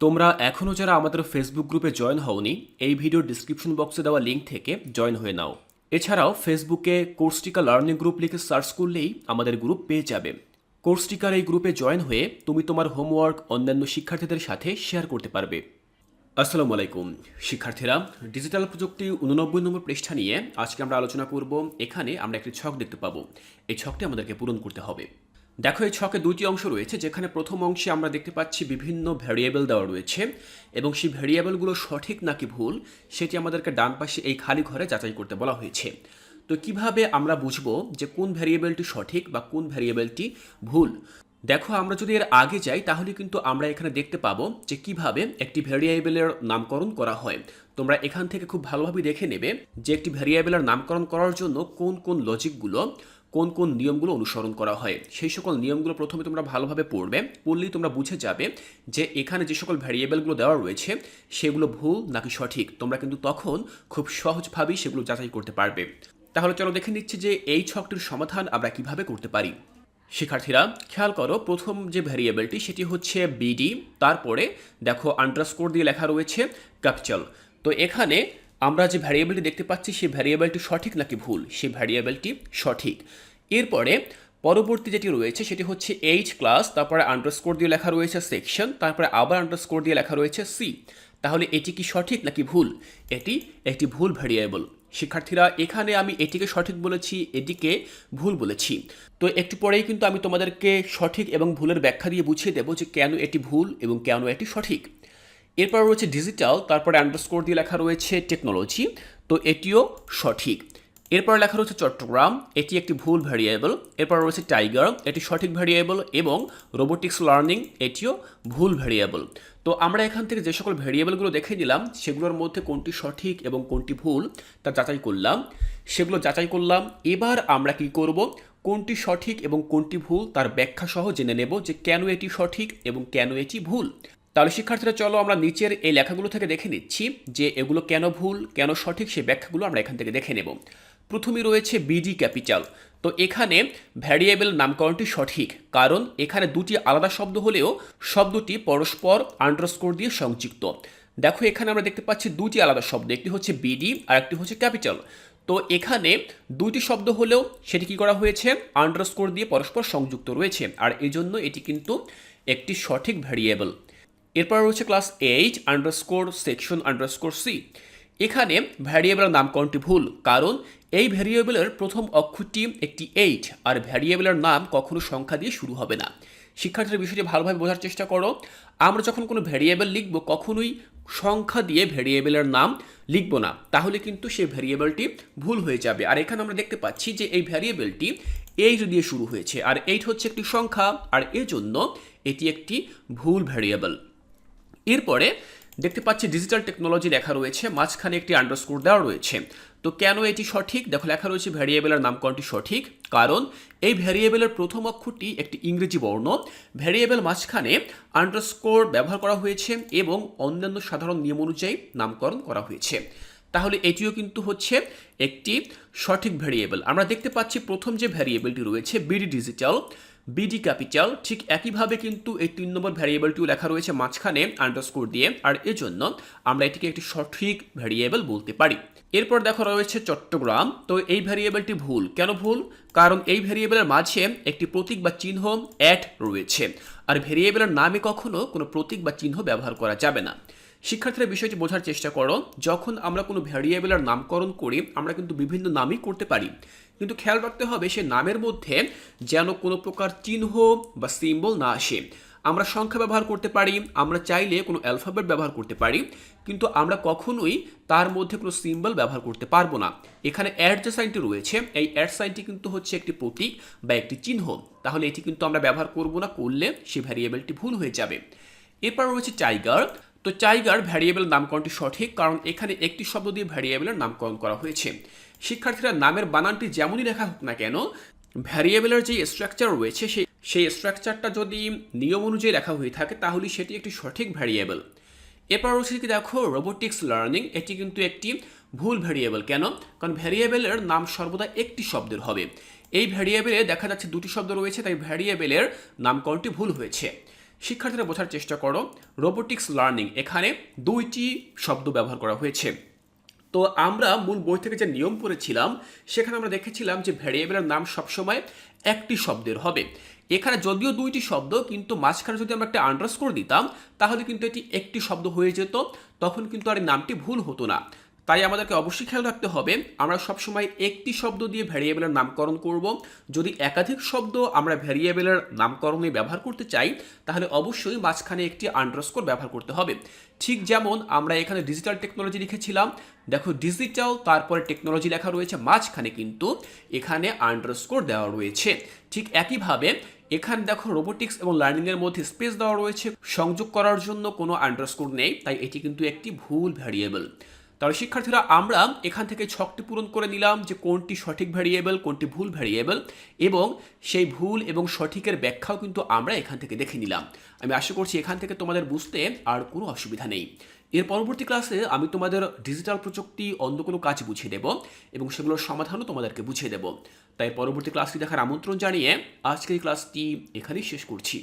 তোমরা এখনও যারা আমাদের ফেসবুক গ্রুপে জয়েন হওনি, এই ভিডিওর ডিসক্রিপশন বক্সে দেওয়া লিঙ্ক থেকে জয়েন হয়ে নাও। এছাড়াও ফেসবুকে কোর্সটিকা লার্নিং গ্রুপ লিখে সার্চ করলেই আমাদের গ্রুপ পেয়ে যাবে। কোর্সটিকার এই গ্রুপে জয়েন হয়ে তুমি তোমার হোমওয়ার্ক অন্যান্য শিক্ষার্থীদের সাথে শেয়ার করতে পারবে। আসসালামু আলাইকুম। শিক্ষার্থীরা ডিজিটাল প্রযুক্তি উননব্বই নম্বর পৃষ্ঠা নিয়ে আজকে আমরা আলোচনা করব। এখানে আমরা একটি ছক দেখতে পাবো। এই ছকটি আমাদেরকে পূরণ করতে হবে। দেখো, এই ছকে দুইটি অংশ রয়েছে, যেখানে প্রথম অংশে আমরা দেখতে পাচ্ছি বিভিন্ন ভ্যারিয়েবল দেওয়া রয়েছে এবং সেই ভ্যারিয়েবলগুলো সঠিক নাকি ভুল, সেটি আমাদেরকে ডান পাশে এই খালি ঘরে যাচাই করতে বলা হয়েছে। তো কীভাবে আমরা বুঝব যে কোন ভ্যারিয়েবলটি সঠিক বা কোন ভ্যারিয়েবলটি ভুল? দেখো, আমরা যদি এর আগে যাই, তাহলে কিন্তু আমরা এখানে দেখতে পাবো যে কীভাবে একটি ভ্যারিয়েবলের নামকরণ করা হয়। তোমরা এখান থেকে খুব ভালোভাবে দেখে নেবে যে একটি ভ্যারিয়েবলের নামকরণ করার জন্য কোন কোন লজিকগুলো কোন কোন নিয়মগুলো অনুসরণ করা হয়, সেই সকল নিয়মগুলো প্রথমে তোমরা ভালোভাবে পড়বে। পড়লেই তোমরা বুঝে যাবে যে এখানে যে সকল ভ্যারিয়েবলগুলো দেওয়া রয়েছে, সেগুলো ভুল নাকি সঠিক। তোমরা কিন্তু তখন খুব সহজভাবেই সেগুলো যাচাই করতে পারবে। তাহলে চলো দেখে নিচ্ছি যে এই ছকটির সমাধান আমরা কীভাবে করতে পারি। শিক্ষার্থীরা, খেয়াল করো, প্রথম যে ভ্যারিয়েবলটি, সেটি হচ্ছে বিডি তারপরে দেখো আন্ডারস্কোর দিয়ে লেখা রয়েছে ক্যাপিটাল তো এখানে আমরা যে ভ্যারিয়েবলটি দেখতে পাচ্ছি, সেই ভ্যারিয়েবলটি সঠিক নাকি ভুল? সেই ভ্যারিয়েবলটি সঠিক। এরপরে পরবর্তী যেটি রয়েছে, সেটি হচ্ছে এইচ ক্লাস তারপরে আন্ডারস্কোর দিয়ে লেখা রয়েছে সেকশন তারপরে আবার আন্ডারস্কোর দিয়ে লেখা রয়েছে সি তাহলে এটি কি সঠিক নাকি ভুল? এটি একটি ভুল ভ্যারিয়েবল শিক্ষার্থীরা, এখানে আমি এটিকে সঠিক বলেছি, এটিকে ভুল বলেছি। তো একটু পরেই কিন্তু আমি তোমাদেরকে সঠিক এবং ভুলের ব্যাখ্যা দিয়ে বুঝিয়ে দেবো যে কেন এটি ভুল এবং কেন এটি সঠিক। এরপর রয়েছে ডিজিটাল তারপরে আন্ডারস্কোর দিয়ে লেখা রয়েছে টেকনোলজি তো এটিও সঠিক। এরপর লেখা রয়েছে চট্টগ্রাম, এটি একটি ভুল ভ্যারিয়েবল এরপর রয়েছে টাইগার এটি সঠিক ভ্যারিয়েবল এবং রোবোটিক্স লার্নিং এটিও ভুল ভ্যারিয়েবল তো আমরা এখান থেকে যে সকল ভ্যারিয়েবলগুলো দেখে নিলাম, সেগুলোর মধ্যে কোনটি সঠিক এবং কোনটি ভুল, তা যাচাই করলাম। সেগুলো যাচাই করলাম, এবার আমরা কি করব? কোনটি সঠিক এবং কোনটি ভুল, তার ব্যাখ্যা সহ জেনে নেব যে কেন এটি সঠিক এবং কেন এটি ভুল। তাহলে শিক্ষার্থীরা, চলো আমরা নিচের এই লেখাগুলো থেকে দেখে নিচ্ছি যে এগুলো কেন ভুল, কেন সঠিক সেই ব্যাখ্যাগুলো আমরা এখান থেকে দেখে নেব। প্রথমে রয়েছে বিডি ক্যাপিটাল তো এখানে ভ্যারিয়েবল নামকরণটি সঠিক, কারণ এখানে দুটি আলাদা শব্দ হলেও শব্দটি পরস্পর আন্ডারস্কোর দিয়ে সংযুক্ত। দেখো, এখানে আমরা দেখতে পাচ্ছি দুটি আলাদা শব্দ, একটি হচ্ছে বিডি আর একটি হচ্ছে ক্যাপিটাল তো এখানে দুইটি শব্দ হলেও সেটি কি করা হয়েছে? আন্ডারস্কোর দিয়ে পরস্পর সংযুক্ত রয়েছে। আর এই জন্য এটি কিন্তু একটি সঠিক ভ্যারিয়েবল এরপর রয়েছে class eight underscore section underscore C এখানে ভ্যারিয়েবলের নামকরণটি ভুল, কারণ এই ভ্যারিয়েবলের প্রথম অক্ষরটি একটি এইট আর ভ্যারিয়েবলের নাম কখনো সংখ্যা দিয়ে শুরু হবে না। শিক্ষার্থীর বিষয়টি ভালোভাবে বোঝার চেষ্টা করো। আমরা যখন কোনো ভ্যারিয়েবল লিখব, কখনোই সংখ্যা দিয়ে ভ্যারিয়েবলের নাম লিখব না। তাহলে কিন্তু সেই ভ্যারিয়েবলটি ভুল হয়ে যাবে। আর এখানে আমরা দেখতে পাচ্ছি যে এই ভ্যারিয়েবলটি এইট দিয়ে শুরু হয়েছে, আর এইট হচ্ছে একটি সংখ্যা, আর এজন্য এটি একটি ভুল ভ্যারিয়েবল এরপরে দেখতে পাচ্ছি ডিজিটাল টেকনোলজি লেখা রয়েছে, মাঝখানে একটি আন্ডারস্কোর দেওয়া রয়েছে। তো কেন এটি সঠিক? দেখো লেখা রয়েছে ভ্যারিয়েবলের নামকরণটি সঠিক, কারণ এই ভ্যারিয়েবলের প্রথম অক্ষরটি একটি ইংরেজি বর্ণ। ভ্যারিয়েবল মাঝখানে আন্ডারস্কোর ব্যবহার করা হয়েছে এবং অন্যান্য সাধারণ নিয়ম অনুযায়ী নামকরণ করা হয়েছে। তাহলে এটিও কিন্তু হচ্ছে একটি সঠিক ভ্যারিয়েবল আমরা দেখতে পাচ্ছি প্রথম যে ভ্যারিয়েবলটি রয়েছে বিডি ডিজিটাল বিডি ক্যাপিটাল ঠিক একইভাবে কিন্তু এই তিন নম্বর ভ্যারিয়েবলটিও লেখা রয়েছে মাঝখানে আন্ডারস্কোর দিয়ে। আর এজন্য আমরা এটিকে একটি সঠিক ভ্যারিয়েবল বলতে পারি। এরপর দেখো রয়েছে চট্টগ্রাম। তো এই ভ্যারিয়েবলটি ভুল। কেন ভুল? কারণ এই ভ্যারিয়েবলের মাঝে একটি প্রতীক বা চিহ্ন অ্যাড রয়েছে। আর ভ্যারিয়েবলের নামে কখনো কোনো প্রতীক বা চিহ্ন ব্যবহার করা যাবে না। শিক্ষার্থীরা বিষয়টি বোঝার চেষ্টা করো, যখন আমরা কোনো ভ্যারিয়েবলের নামকরণ করি, আমরা কিন্তু বিভিন্ন নামই করতে পারি। কিন্তু খেয়াল রাখতে হবে, সে নামের মধ্যে যেন কোনো প্রকার চিহ্ন বা সিম্বল না আসে। আমরা সংখ্যা ব্যবহার করতে পারি, আমরা চাইলে কোনো অ্যালফাবেট ব্যবহার করতে পারি, কিন্তু আমরা কখনোই তার মধ্যে কোনো সিম্বল ব্যবহার করতে পারব না। এখানে অ্যাড যে সাইনটি রয়েছে, এই অ্যাড সাইনটি কিন্তু হচ্ছে একটি প্রতীক বা একটি চিহ্ন। তাহলে এটি কিন্তু আমরা ব্যবহার করব না, করলে সে ভ্যারিয়েবলটি ভুল হয়ে যাবে। এরপর রয়েছে টাইগার তো টাইগার ভ্যারিয়েবল নামকরণটি সঠিক কারণ এখানে একটি শব্দ দিয়ে ভ্যারিয়েবলের নামকরণ করা হয়েছে। শিক্ষার্থীরা নামের বানানটি যেমনই লেখা হোক না কেন ভ্যারিয়েবলের যে স্ট্রাকচার রয়েছে সেই সেই স্ট্রাকচারটা যদি নিয়ম অনুযায়ী লেখা হয়ে থাকে, তাহলে সেটি একটি সঠিক ভ্যারিয়েবল এরপর রয়েছে কি দেখো রোবোটিক্স লার্নিং এটি কিন্তু একটি ভুল ভ্যারিয়েবল কেন? কারণ ভ্যারিয়েবলের নাম সর্বদা একটি শব্দের হবে। এই ভ্যারিয়েবলে দেখা যাচ্ছে দুটি শব্দ রয়েছে, তাই ভ্যারিয়েবলের নামকরণটি ভুল হয়েছে। শিক্ষার্থীরা বোঝার চেষ্টা করো রোবোটিক্স লার্নিং এখানে দুইটি শব্দ ব্যবহার করা হয়েছে। তো আমরা মূল বই থেকে যে নিয়ম পড়েছিলাম, সেখানে আমরা দেখেছিলাম যে ভ্যারিয়েবলের নাম সবসময় একটি শব্দের হবে। এখানে যদিও দুইটি শব্দ, কিন্তু মাঝখানে যদি আমরা একটা আন্ডারস্কোর দিতাম, তাহলে কিন্তু এটি একটি শব্দ হয়ে যেত, তখন কিন্তু আর নামটি ভুল হতো না। তাই আমাদেরকে অবশ্যই খেয়াল রাখতে হবে, আমরা সবসময় একটি শব্দ দিয়ে ভ্যারিয়েবলের নামকরণ করব। যদি একাধিক শব্দ আমরা ভ্যারিয়েবলের নামকরণে ব্যবহার করতে চাই, তাহলে অবশ্যই মাঝখানে একটি আন্ডারস্কোর ব্যবহার করতে হবে। ঠিক যেমন আমরা এখানে ডিজিটাল টেকনোলজি লিখেছিলাম, দেখো ডিজিটাল তারপরে টেকনোলজি লেখা রয়েছে, মাঝখানে কিন্তু এখানে আন্ডারস্কোর দেওয়া রয়েছে। ঠিক একইভাবে এখানে দেখো রোবোটিক্স এবং লার্নিংয়ের মধ্যে স্পেস দেওয়া রয়েছে, সংযোগ করার জন্য কোনো আন্ডারস্কোর নেই, তাই এটি কিন্তু একটি ভুল ভ্যারিয়েবল তাহলে শিক্ষার্থীরা, আমরা এখান থেকে ছকটি পূরণ করে নিলাম যে কোনটি সঠিক ভ্যারিয়েবল কোনটি ভুল ভ্যারিয়েবল এবং সেই ভুল এবং সঠিকের ব্যাখ্যাও কিন্তু আমরা এখান থেকে দেখে নিলাম। আমি আশা করছি এখান থেকে তোমাদের বুঝতে আর কোনো অসুবিধা নেই। এর পরবর্তী ক্লাসে আমি তোমাদের ডিজিটাল প্রযুক্তি অন্য কোনো কাজ বুঝিয়ে দেব এবং সেগুলোর সমাধানও তোমাদেরকে বুঝিয়ে দেব। তাই পরবর্তী ক্লাসটি দেখার আমন্ত্রণ জানিয়ে আজকের ক্লাসটি এখানেই শেষ করছি।